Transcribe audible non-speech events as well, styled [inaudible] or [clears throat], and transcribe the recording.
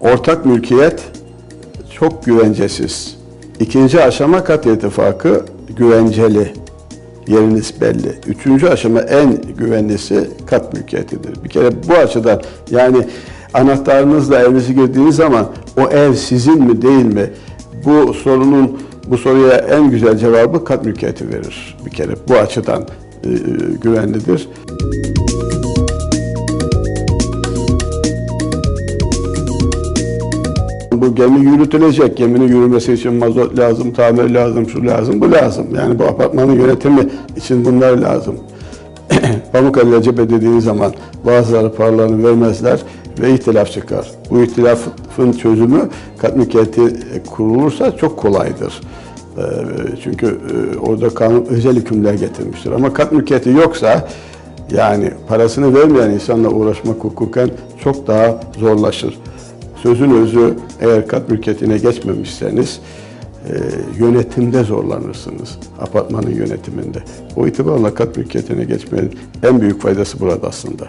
Ortak mülkiyet çok güvencesiz. İkinci aşama kat ittifakı güvenceli. Yeriniz belli. Üçüncü aşama en güvenlisi kat mülkiyetidir. Bir kere bu açıdan yani anahtarınızla evinize girdiğiniz zaman o ev sizin mi değil mi? Bu sorunun bu soruya en güzel cevabı kat mülkiyeti verir. Bir kere bu açıdan e, güvenlidir. Bu gemi yürütülecek. Geminin yürümesi için mazot lazım, tamir lazım, şu lazım, bu lazım. Yani bu apartmanın yönetimi için bunlar lazım. [clears throat] Pamukkale Cephe dediğin zaman bazıları paralarını vermezler ve ihtilaf çıkar. Bu ihtilafın çözümü kat mülkiyeti kurulursa çok kolaydır. Ee, Çünkü e, orada kanun özel hükümler getirmiştir. Ama kat mülkiyeti yoksa yani parasını vermeyen insanla uğraşmak hukuken çok daha zorlaşır. Sözün özü eğer kat mülkiyetine geçmemişseniz e, yönetimde zorlanırsınız. Apartmanın yönetiminde. O itibarla kat mülkiyetine geçmenin en büyük faydası burada aslında.